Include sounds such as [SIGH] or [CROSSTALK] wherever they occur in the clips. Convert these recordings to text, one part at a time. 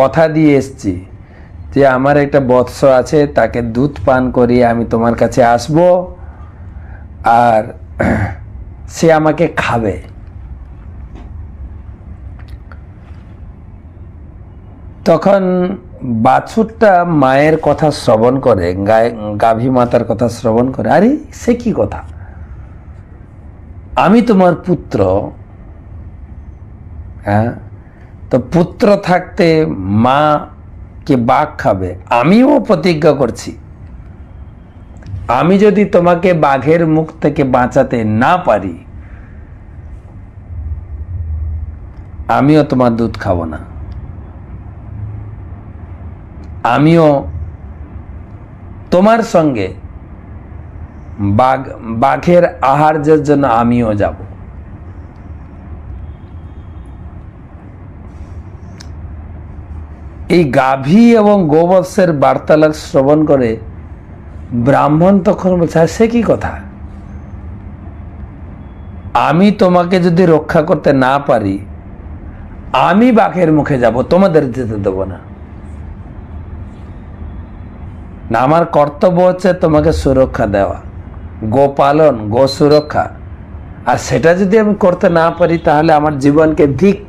কথা দিয়ে এসছি যে আমার একটা বৎস আছে, তাকে দুধ পান করিয়ে আমি তোমার কাছে আসব আর [CLEARS THROAT] সে আমাকে খাবে। তখন বাছুরটা মায়ের কথা শ্রবণ করে গাভী মাতার কথা শ্রবণ করে, আরে সে কি কথা? আমি তোমার পুত্র হ্যাঁ? তো পুত্র থাকতে মা কে বাঘ খাবে? আমিও প্রতিজ্ঞা করছি। আমি যদি তোমাকে বাঘের মুখ থেকে বাঁচাতে না পারি, আমিও তোমার দুধ খাব না। আমিও তোমার সঙ্গে বাঘ, বাঘের আহার্যের জন্য আমিও যাব। এই গাভী এবং গোবৎসের বার্তালাপ শ্রবণ করে ব্রাহ্মণ তখন বলছে, "আর সে কি কথা? আমি তোমাকে যদি রক্ষা করতে না পারি, আমি বাঘের মুখে যাব, তোমাদের যেতে দেবো না। না, আমার কর্তব্য হচ্ছে তোমাকে সুরক্ষা দেওয়া, গোপালন, গো সুরক্ষা। আর সেটা যদি আমি করতে না পারি, তাহলে আমার জীবনকে দিক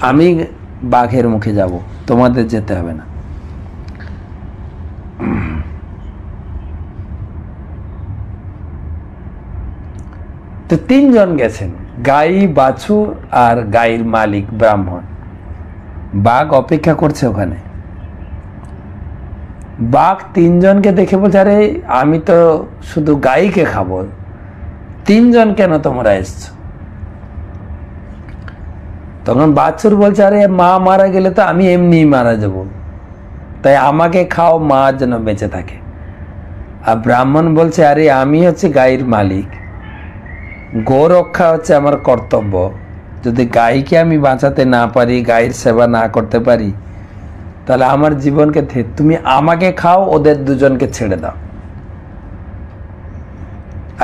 আমি বাঘের মুখে যাব, তোমাদের যেতে হবে না। তো তিনজন গেছেন, গাই বাছুর আর গাইর মালিক ব্রাহ্মণ। বাঘ অপেক্ষা করছে ওখানে। বাঘ তিনজনকে দেখে বলছে, আরে, আমি তো শুধু গাইকে খাব। তিনজন কেন তোমরা এসছো? তখন বাছুর বলছে, আরে, মা মারা গেলে তো আমি এমনিই মারা যাব। তাই আমাকে খাও, মা যেন বেঁচে থাকে। আর ব্রাহ্মণ বলছে, আরে, আমি হচ্ছে গাইর মালিক। গো রক্ষা হচ্ছে আমার কর্তব্য। যদি গাইকে আমি বাঁচাতে না পারি গাইর সেবা না করতে পারি, তাহলে আমার জীবনকে তুমি আমাকে খাও, ওদের দুজনকে ছেড়ে দাও।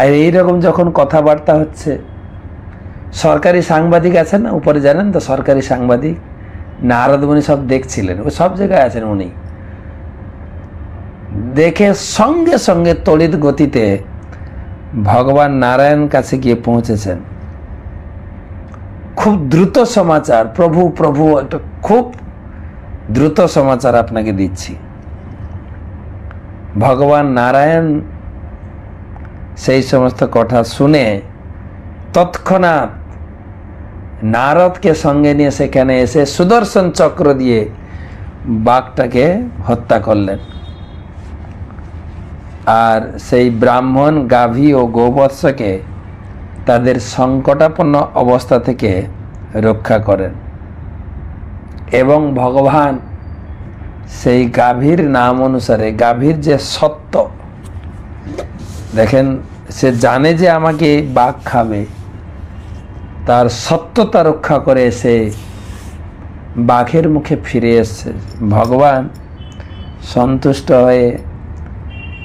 আর এইরকম যখন কথাবার্তা হচ্ছে সরকারি সাংবাদিক আছেন না উপরে জানেন তো, সরকারি সাংবাদিক নারদমণি সব দেখছিলেন, ও সব জায়গায় আছেন উনি। দেখে সঙ্গে সঙ্গে তড়িৎ গতিতে ভগবান নারায়ণ কাছে গিয়ে পৌঁছেছেন। খুব দ্রুত সমাচার, প্রভু প্রভু, একটা খুব দ্রুত সমাচার আপনাকে দিচ্ছি। ভগবান নারায়ণ সেই সমস্ত কথা শুনে তৎক্ষণাৎ নারদকে সঙ্গে নিয়ে সেখানে এসে সুদর্শন চক্র দিয়ে বাঘটাকে হত্যা করলেন। আর সেই ব্রাহ্মণ, গাভী ও গোবৎসকে তাদের সংকটাপন্ন অবস্থা থেকে রক্ষা করেন এবং ভগবান সেই গাভীর নাম অনুসারে, গাভীর যে সত্য, দেখেন, সে জানে যে আমাকে বাঘ খাবে। তার সত্যতা রক্ষা করে সে বাঘের মুখে ফিরে এসছে। ভগবান সন্তুষ্ট হয়ে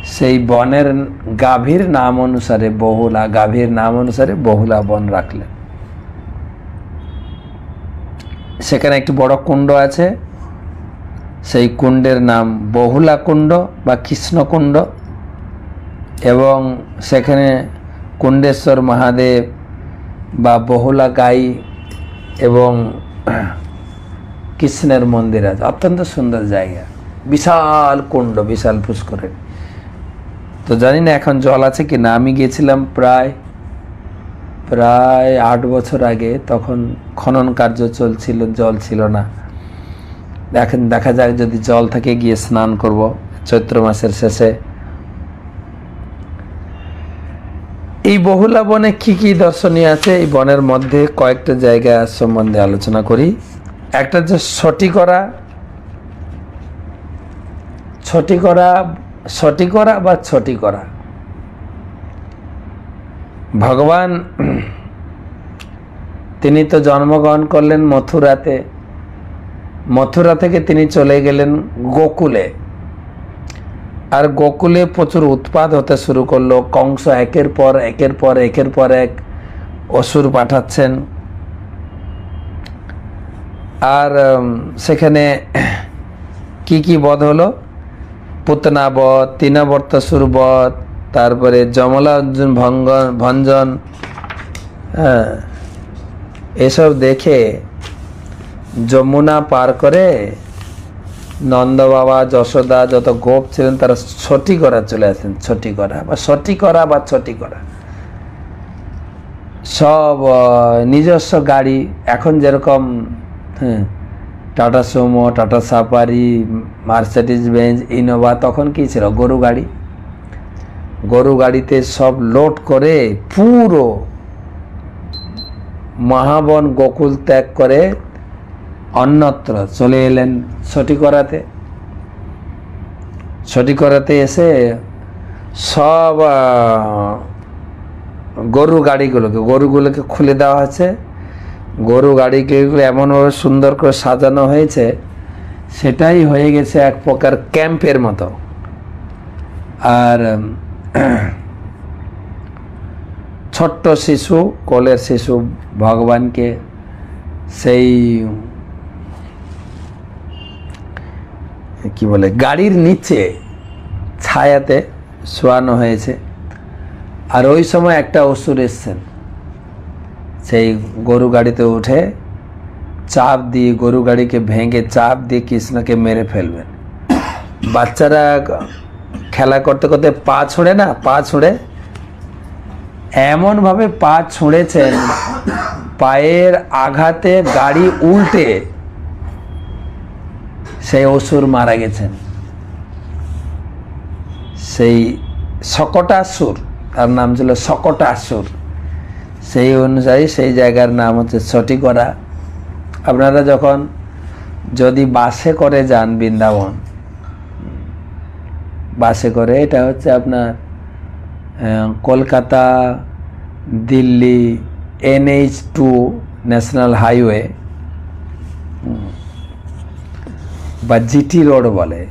সেই বনের গাভীর নাম অনুসারে বহুলা, গাভীর নাম অনুসারে বহুলা বন রাখলেন। সেখানে একটি বড় কুণ্ড আছে। সেই কুণ্ডের নাম বহুলা কুণ্ড বা কৃষ্ণকুণ্ড এবং সেখানে কুণ্ডেশ্বর মহাদেব বা বহুলা গাই এবং কৃষ্ণের মন্দির আছে। অত্যন্ত সুন্দর জায়গা। বিশাল কুণ্ড, বিশাল পুষ্করে। তো জানি না এখন জল আছে কি না। আমি গিয়েছিলাম প্রায় প্রায় আট বছর আগে। তখন খনন কার্য চলছিল, জল ছিল না। এখন দেখা যাক যদি জল থেকে গিয়ে স্নান করব। চৈত্র মাসের শেষে। এই বহুলা বনে কি কি দর্শনীয় আছে? এই বনের মধ্যে কয়েকটা জায়গা সম্বন্ধে আলোচনা করি। একটা হচ্ছে ছটি করা ছটি করা ছটি করা বা ছটি করা ভগবান, তিনি তো জন্মগ্রহণ করলেন মথুরাতে। মথুরা থেকে তিনি চলে গেলেন গোকুলে। আর গোকুলে প্রচুর উৎপাদ হতে শুরু করল। কংস একের পর একের পর একের পর এক অসুর পাঠাচ্ছেন। আর সেখানে কি কি বধ হলো? পুতনা বধ তৃণবর্তসুর বধ তারপরে যমলা অর্জুন ভঙ্গন, ভঞ্জন হ্যাঁ এসব দেখে যমুনা পার করে নন্দ বাবা যশোদা যত গোপ ছিলেন, তারা ছটি করা চলে আসেন ছটি করা বা ছটি করা বা ছটি করা সব নিজস্ব গাড়ি। এখন যেরকম হ্যাঁ Tata Sumo, Tata Safari, Mercedes Benz, Innova, তখন কি ছিল? গরু গাড়ি। গরু গাড়িতে সব লোড করে পুরো মহাবন গোকুল ত্যাগ করে অন্যত্র চলে এলেন ছটি করাতে ছটি করাতে এসে সব গরু গাড়িগুলোকে, গরুগুলোকে খুলে দেওয়া হয়েছে। গরু গাড়িকে এমনভাবে সুন্দর করে সাজানো হয়েছে, সেটাই হয়ে গেছে এক প্রকার ক্যাম্পের মতো। আর ছোট্ট শিশু, কোলের শিশু ভগবানকে সেই কি বলে, গাড়ির নিচে ছায়াতে শোয়ানো হয়েছে। আর ওই সময় একটা অসুর এসছেন। সেই গরু গাড়িতে উঠে চাপ দিয়ে গরু গাড়িকে ভেঙে চাপ দিয়ে কৃষ্ণকে মেরে ফেলবেন। বাচ্চারা খেলা করতে করতে পা ছুঁড়ে না, পা ছুঁড়ে? এমনভাবে পা ছুঁড়েছেন, পায়ের আঘাতে গাড়ি উল্টে সেই অসুর মারা গেছেন। সেই সকটাসুর তার নাম ছিল সকটাসুর সেই অনুযায়ী সেই জায়গার নাম হচ্ছে ছটিকরা আপনারা যখন যদি বাসে করে যান বৃন্দাবন, বাসে করে, এটা হচ্ছে আপনার Kolkata, Delhi NH two national highway বা জিটি রোড বলে,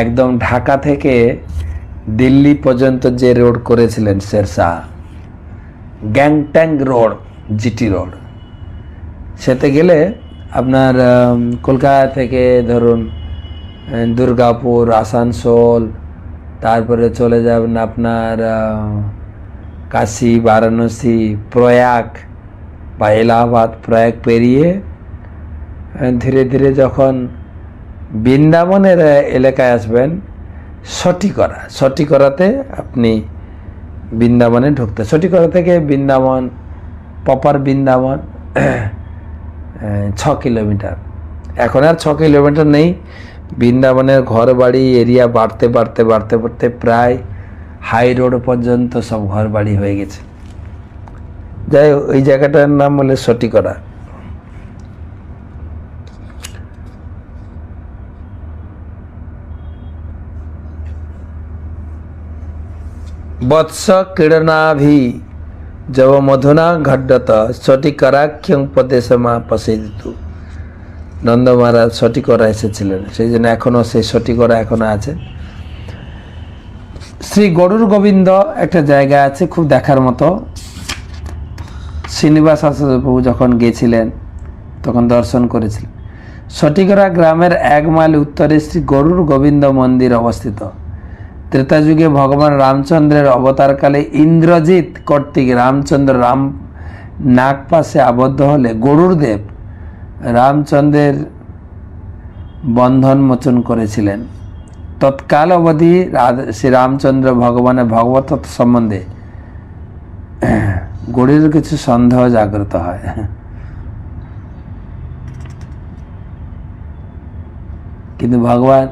একদম ঢাকা থেকে দিল্লি পর্যন্ত যে রোড করেছিলেন Shershah grand trunk road, GT road. সেতে গেলে আপনার কলকাতা থেকে ধরুন দুর্গাপুর, আসানসোল, তারপরে চলে যাবেন আপনার কাশী, বারাণসী, প্রয়াগ বা এলাহাবাদ, প্রয়াগ পেরিয়ে ধীরে ধীরে যখন বৃন্দাবনের এলাকায় আসবেন সঠিকরা সঠিকরাতে আপনি বৃন্দাবনে ঢুকতে সঠিকরা থেকে বৃন্দাবন, প্রপার বৃন্দাবন, [CLEARS THROAT] ছ কিলোমিটার। এখন আর ছ কিলোমিটার নেই। বৃন্দাবনের ঘর বাড়ি এরিয়া বাড়তে বাড়তে বাড়তে বাড়তে প্রায় হাই রোড পর্যন্ত সব ঘর বাড়ি হয়ে গেছে। যাই ওই জায়গাটার নাম বলে সঠিকরা বৎস ক্রীড়নাভি যব মধুনা ঘড্ডত সঠিকরাক্ষং প্রদেশমা পসেদিতু। নন্দ মহারাজ সঠিকরা এসেছিলেন। সেই জন্য এখনও সেই সঠিকরা এখনও আছে। শ্রী গরুর গোবিন্দ একটা জায়গা আছে, খুব দেখার মতো। শ্রীনিবাস আচার্যপ্রভু যখন গেছিলেন, তখন দর্শন করেছিলেন। সঠিকরা গ্রামের এক মাইল উত্তরে শ্রী গরুর গোবিন্দ মন্দির অবস্থিত। ত্রেতা যুগে ভগবান রামচন্দ্রের অবতারকালে ইন্দ্রজিৎ কর্তৃক রামচন্দ্র রাম নাগপাশে আবদ্ধ হলে গরুর দেব রামচন্দ্রের বন্ধন মোচন করেছিলেন। তৎকাল অবধি রাধ- শ্রী রামচন্দ্র ভগবানের ভগবত সম্বন্ধে গরুর কিছু সন্দেহ জাগ্রত হয়। কিন্তু ভগবান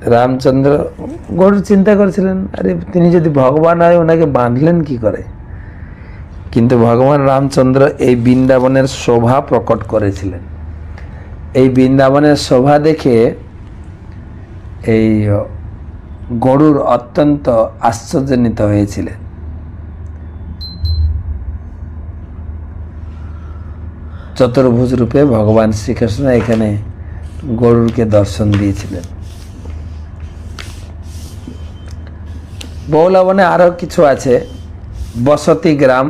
রামচন্দ্র গরুর চিন্তা করেছিলেন, আরে, তিনি যদি ভগবান হয়, ওনাকে বাঁধলেন কি করে? কিন্তু ভগবান রামচন্দ্র এই বৃন্দাবনের শোভা প্রকট করেছিলেন। এই বৃন্দাবনের শোভা দেখে এই গরুর অত্যন্ত আশ্চর্যান্বিত হয়েছিলেন। চতুর্ভুজ রূপে ভগবান শ্রীকৃষ্ণ এখানে গরুরকে দর্শন দিয়েছিলেন। বৌলবনে আরও কিছু আছে। বসতি গ্রাম।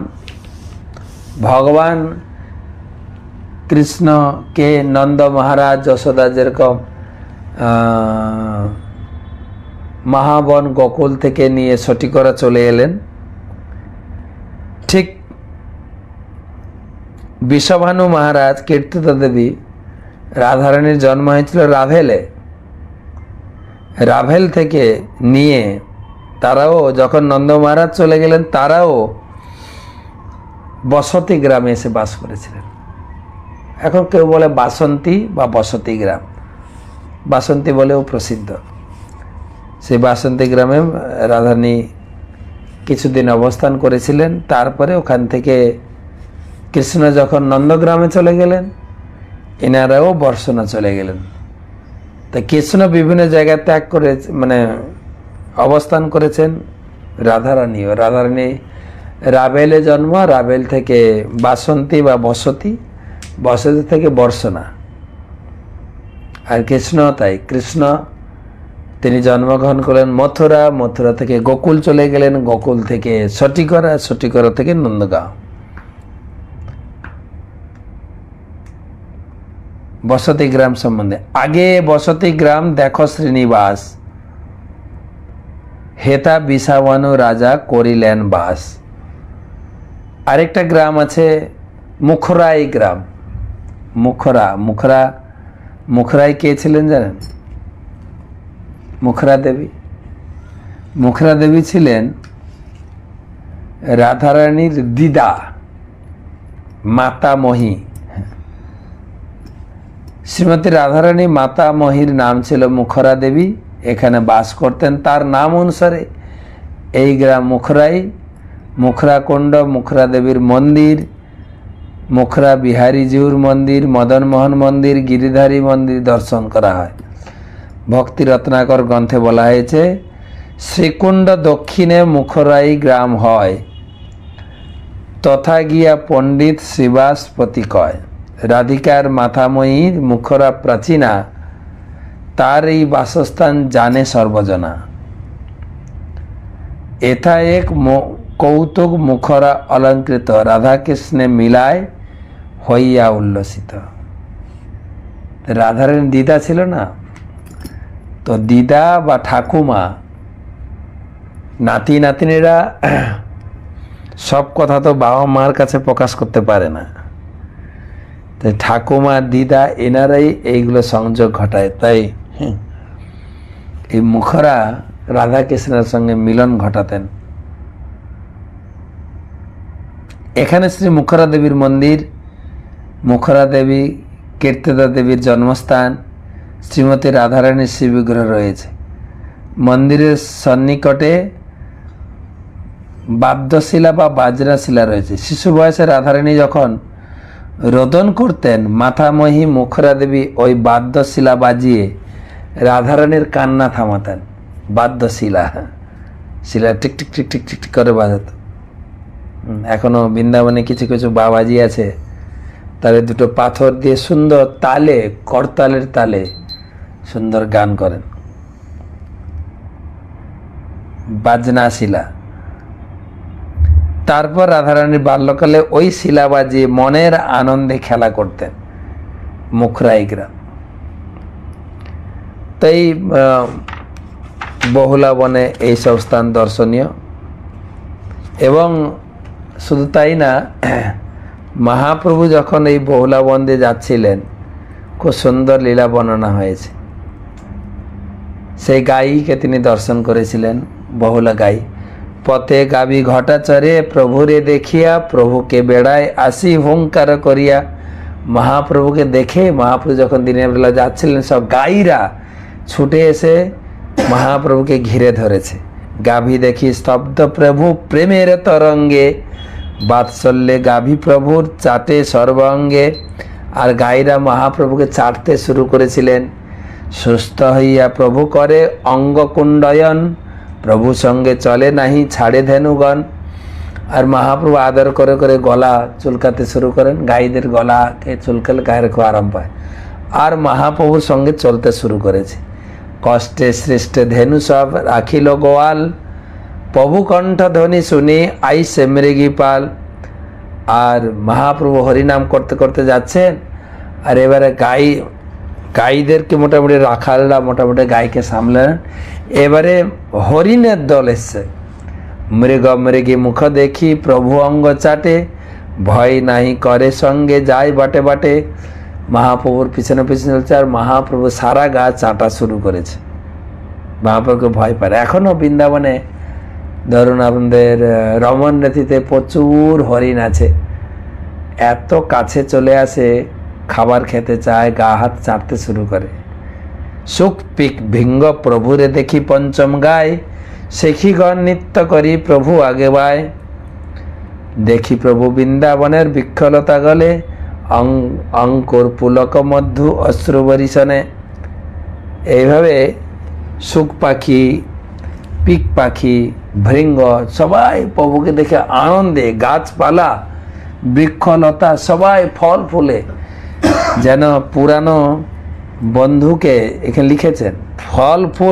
ভগবান কৃষ্ণকে নন্দ মহারাজ যশোদা যেরকম মহাবন গোকুল থেকে নিয়ে সঠিকরা চলে এলেন। ঠিক বিশ্বভানু মহারাজ কীর্তিতা দেবী রাধারানীর জন্ম হয়েছিল রাভেলে। রাভেল থেকে নিয়ে তারাও যখন নন্দ মহারাজ চলে গেলেন, তারাও বসতি গ্রামে এসে বাস করেছিলেন। এখন কেউ বলে বাসন্তী বা বসতি গ্রাম। বাসন্তী বলেও প্রসিদ্ধ। সেই বাসন্তী গ্রামে রাধানী কিছুদিন অবস্থান করেছিলেন, তারপরে ওখান থেকে কৃষ্ণ যখন নন্দগ্রামে চলে গেলেন, এনারাও বর্ষণা চলে গেলেন। তা কৃষ্ণ বিভিন্ন জায়গায় ত্যাগ করে মানে অবস্থান করেছেন রাধারানীও রাধারানী, রাবেলে জন্ম, রাবেল থেকে বাসন্তী বা বসতি বসতি থেকে বর্ষনা। আর কৃষ্ণ তাই, কৃষ্ণ, তিনি জন্মগ্রহণ করলেন মথুরা মথুরা থেকে গোকুল চলে গেলেন, গোকুল থেকে সটিকরা সটিকরা থেকে নন্দগাঁও। বসতি গ্রাম সম্বন্ধে। আগে বসতি গ্রাম, দেখো শ্রীনিবাস। হেতা বিশাবানু রাজা করিলেন বাস। আরেকটা গ্রাম আছে, মুখরাই গ্রাম। মুখরা মুখরা, মুখরাই কে ছিলেন জানেন? মুখরা দেবী। মুখরা দেবী ছিলেন রাধারানীর দিদা, মাতামহী। শ্রীমতী রাধারানী মাতামহীর নাম ছিল মুখরা দেবী। এখানে বাস করতেন। তার নাম অনুসারে এই গ্রাম মুখরাই মুখরাকুণ্ড মুখরা দেবীর মন্দির, মুখরা বিহারীজিউর মন্দির মদনমোহন মন্দির, গিরিধারী মন্দির দর্শন করা হয়। ভক্তি রত্নাকর গ্রন্থে বলা হয়েছে, শ্রীকুণ্ড দক্ষিণে মুখরাই গ্রাম হয়, তথা গিয়া পণ্ডিত শ্রীবাসপতি কয় রাধিকার মাথাময়ী মুখরা প্রাচীনা তার এই বাসস্থান জানে সর্বজনা। এথা এক কৌতুক মুখরা অলঙ্কৃত রাধাকৃষ্ণে মিলায় হইয়া উল্লসিত। রাধারানী দিদা ছিল না? তো দিদা বা ঠাকুমা, নাতি নাতিনীরা সব কথা তো বাবা মার কাছে প্রকাশ করতে পারে না। তাই ঠাকুমা, দিদা, এনারাই এইগুলো সংযোগ ঘটায়। তাই হুম, এই মুখরা রাধাকৃষ্ণের সঙ্গে মিলন ঘটাতেন। এখানে শ্রী মুখরা দেবীর মন্দির মুখরা দেবী কীর্তিদা দেবীর জন্মস্থান শ্রীমতী রাধারানীর শিববিগ্রহ রয়েছে। মন্দিরের সন্নিকটে বাদ্যশিলা বা বাজরাশিলা রয়েছে। শিশু বয়সে রাধারানী যখন রোদন করতেন মাথামহী মুখরা দেবী ওই বাদ্যশিলা বাজিয়ে রাধারানীর কান্না থামাতেন। বাদ্যশিলা শিলা। টিক টিক টিক টিক টিক টিক করে বাজাত। হুম, এখনও বৃন্দাবনে কিছু কিছু বাবাজি আছে। তাদের দুটো পাথর দিয়ে সুন্দর তালে করতালের তালে সুন্দর গান করেন। বাজনা শিলা। তারপর রাধারানীর বাল্যকালে ওই শিলা বাজিয়ে মনের আনন্দে খেলা করতেন মুখরাই গ্রাম তাই বহুলা বনে এইসব স্থান দর্শনীয়। এবং শুধু তাই না, [CLEARS THROAT] মহাপ্রভু যখন এই বহুলা বন দিয়ে যাচ্ছিলেন, খুব সুন্দর লীলা বর্ণনা হয়েছে। সেই গাইকে তিনি দর্শন করেছিলেন, বহুলা গাই পথে গাবি ঘটা চরে প্রভুরে দেখিয়া, প্রভুকে বেড়ায় আসি হুঙ্কার করিয়া। মহাপ্রভুকে দেখে মহাপ্রভু যখন দিনের বেলা যাচ্ছিলেন, সব গাইরা ছুটে এসে মহাপ্রভুকে ঘিরে ধরেছে। গাভী দেখি স্তব্ধ প্রভু, প্রেমের তরঙ্গে। বাৎসল্যে গাভী প্রভুর চাটে সর্বাঙ্গে। আর গাইরা মহাপ্রভুকে চাটতে শুরু করেছিলেন। সুস্থ হইয়া প্রভু করে অঙ্গকুণ্ডয়ন। প্রভু সঙ্গে চলে নাহি ছাড়ে ধেনুগণ। আর মহাপ্রভু আদর করে করে গলা চুলকাতে শুরু করেন। গাইদের গলাকে চুলকালে গায়ের খুব আরাম পায় আর মহাপ্রভুর সঙ্গে চলতে শুরু করেছে। কষ্টে সৃষ্টে ধেনু সব রাখিল গোয়াল। প্রভু কণ্ঠ ধ্বনি শুনি আইসে মৃগী পাল আর মহাপ্রভু হরিনাম করতে করতে যাচ্ছেন। আর এবারে গাই, গাইদেরকে মোটামুটি রাখালরা মোটামুটি গাইকে সামলেন। এবারে হরিণের দল এসছে। মৃগ মৃগী মুখ দেখি, প্রভু অঙ্গ চাটে। ভয় নাহি করে সঙ্গে যায় বাটে বাটে। মহাপ্রভুর পিছনে পিছনে চলছে আর মহাপ্রভু সারা গা চাটা শুরু করেছে। মহাপ্রভুকে ভয় পায়। এখনও বৃন্দাবনে ধরুন আপনাদের রেথিতে প্রচুর হরিণ আছে। এত কাছে চলে আসে, খাবার খেতে চায়, গা হাত চাটতে শুরু করে। সুখ পিক ভিঙ্গ প্রভুরে দেখি পঞ্চম গায়। সেখিগণ নৃত্য করি প্রভু আগে বায়। দেখি প্রভু বৃন্দাবনের বিক্ষলতা গলে। অং- অঙ্কুর পুলক অশ্রু বরিশনে এইভাবে সুখ পাখি, পিক পাখি, ভৃঙ্গ, সবাই প্রভুকে দেখে আনন্দে, গাছপালা, বৃক্ষলতা, সবাই ফল ফুলে। যেন পুরানো বন্ধুকে এখানে লিখেছেন, ফল ফুল